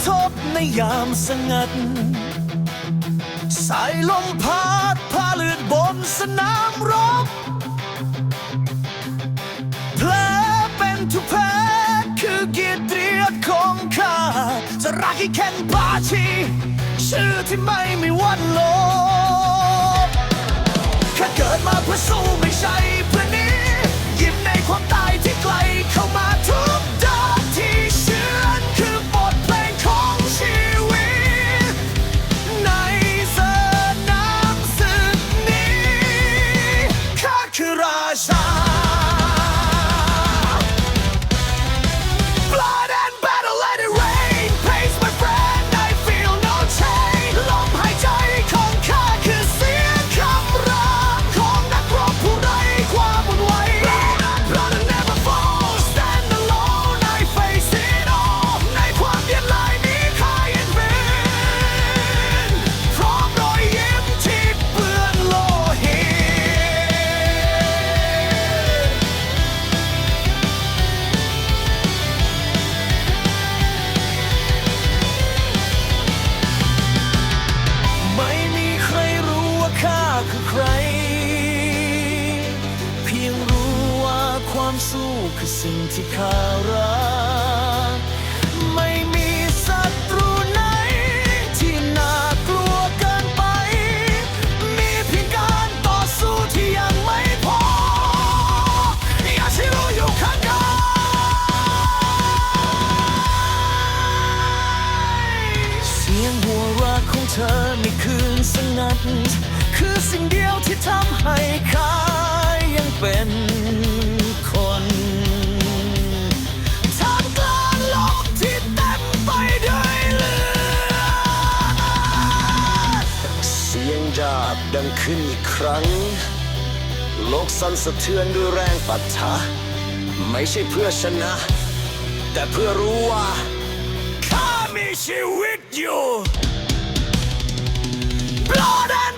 โทษในยามสงัด สายลมพาดพาเลือดบนสนามรบแผลเป็นทุกแผลคือเกียรติยศของข้าจะรักให้แข็งบาชี ชื่อที่ไม่มีวันลบ ความสู้คือสิ่งที่ข้ารักไม่มีศัตรูไหน ที่น่ากลัวเกินไป มีเพียงการต่อสู้ที่ยังไม่พออยากให้รู้อยู่ข้างกายเสียงหัวเราะของเธอในคืนสงัด คือสิ่งเดียวที่ทำให้ข้า ขึ้นอีกครั้ง โลกสั่นสะเทือนด้วยแรงปัทะไม่ใช่เพื่อชนะ แต่เพื่อรู้ว่าข้ามีชีวิตอยู่ Blood and